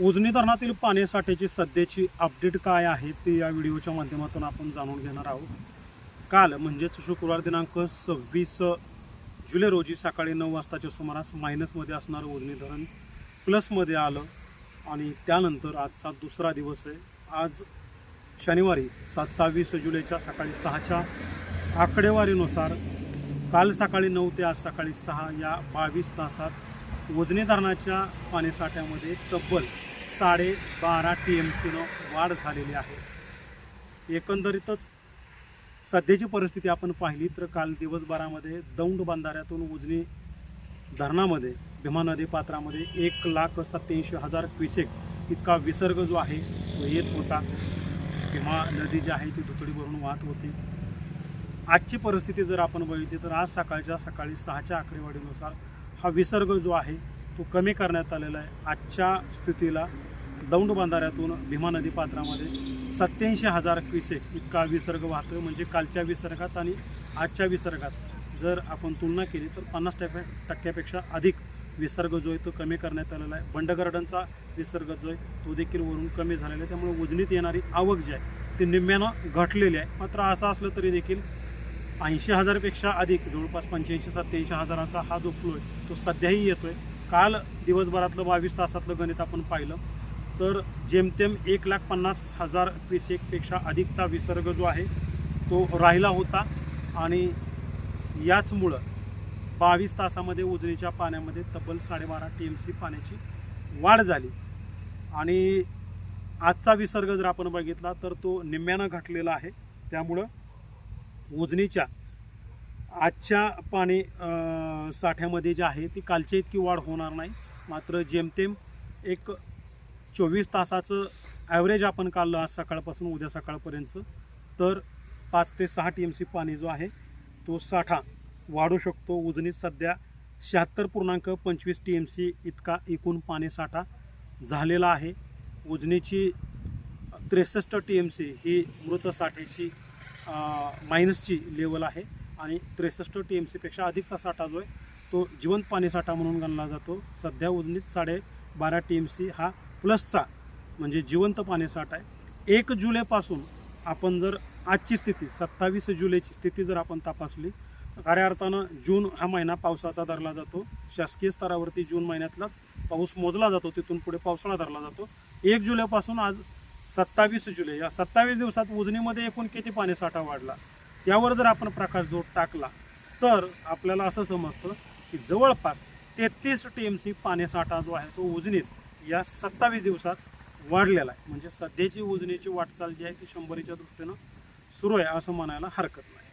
उजनी धरणातील पाणीसाठ्याची सध्याची अपडेट काय आहे ते या व्हिडिओच्या माध्यमातून आपण जाणून घेणार आहोत. काल म्हणजेच शुक्रवार दिनांक सव्वीस जुलै रोजी सकाळी नऊ वाजताच्या सुमारास मायनसमध्ये असणारं उजनी धरण प्लसमध्ये आलं आणि त्यानंतर आजचा दुसरा दिवस आहे. आज शनिवारी सत्तावीस जुलैच्या सकाळी सहाच्या आकडेवारीनुसार काल सकाळी नऊ ते आज सकाळी सहा या बावीस तासात उजनी धरणाच्या पाणीसाठ्यामध्ये तब्बल साडेबारा टी एम सीनं वाढ झालेली आहे. एकंदरीतच सध्याची परिस्थिती आपण पाहिली तर काल दिवसभरामध्ये दौंड बांधाऱ्यातून उजनी धरणामध्ये भीमा नदी पात्रामध्ये एक लाख सत्याऐंशी हजार क्युसेक इतका विसर्ग जो आहे तो येत होता. भीमा नदी जी आहे ती दुथडी भरून वाहत होती. आजची परिस्थिती जर आपण बघितली तर आज सकाळच्या सकाळी सहाच्या आकडेवारीनुसार हा विसर्ग जो आहे तो कमी करण्यात आलेला आहे. आजच्या स्थितीला दौंड बांधाऱ्यातून भीमा नदी पात्रामध्ये सत्याऐंशी हजार क्युसेक इतका विसर्ग वाहतो म्हणजे कालच्या विसर्गात आणि आजच्या विसर्गात जर आपण तुलना केली तर पन्नास टक्के टक्क्यापेक्षा अधिक विसर्ग जो आहे तो कमी करण्यात आलेला आहे. बंडगार्डनचा विसर्ग जो आहे तो देखील वरून कमी झालेला आहे. त्यामुळे उजनीत येणारी आवक जी आहे ती निम्म्यानं घटलेली आहे. मात्र असं असलं तरी देखील ऐंशी हजारपेक्षा अधिक जवळपास पंच्याऐंशी सत्त्याऐंशी हजाराचा हा जो फ्लो आहे तो सध्याही येतो आहे काल दिवसभरातलं बावीस तासातलं गणित आपण पाहिलं तर जेमतेम एक लाख पन्नास हजार क्युसेकपेक्षा अधिकचा विसर्ग जो आहे तो राहिला होता. आणि याचमुळं बावीस तासामध्ये उजनीच्या पाण्यामध्ये तब्बल साडेबारा टी एम सी पाण्याची वाढ झाली. आणि आजचा विसर्ग जर आपण बघितला तर तो निम्म्यानं घटलेला आहे. त्यामुळं उजनीच्या आजच्या पाणी साठ्यामध्ये जे आहे ती कालच्या इतकी वाढ होणार नाही. मात्र जेमतेम एक चोवीस तासाचं ॲव्हरेज आपण काल आज सकाळपासून उद्या सकाळपर्यंतचं तर पाच ते सहा टी एम सी पाणी जो आहे तो साठा वाढू शकतो. उजनीत सध्या शहात्तर पूर्णांक पंचवीस टी एम सी इतका एकूण पाणी साठा झालेला आहे. उजनीची त्रेसष्ट टी एम सी ही मृत साठ्याची मायनसची लेवल आहे आणि त्रेसष्ट टी एम सीपेक्षा अधिकचा साठा जो आहे तो जिवंत पाणी साठा म्हणून गणला जातो. सध्या उजनीत साडे बारा टी एम सी हा प्लसचा म्हणजे जिवंत पाणी साठा आहे. एक जुलैपासून आपण जर आजची स्थिती सत्तावीस जुलैची स्थिती जर आपण तपासली खऱ्या अर्थानं जून हा महिना पावसाचा धरला जातो. शासकीय स्तरावरती जून महिन्यातलाच पाऊस मोजला जातो तिथून पुढे पावसाळा धरला जातो. एक जुलैपासून आज सत्तावीस जुलै या सत्तावीस दिवसात उजनीमध्ये एकूण किती पाणीसाठा वाढला? त्यावर जर आपण प्रकाश जोड टाकला तर आपल्याला असं समजतं की जवळपास तेहतीस टी एम सी पाणीसाठा जो आहे तो उजनीत या सत्तावीस दिवसात वाढलेला आहे. म्हणजे सध्याची उजनीची वाटचाल जी आहे ती शंभरीच्या दृष्टीनं सुरू आहे असं म्हणायला हरकत नाही.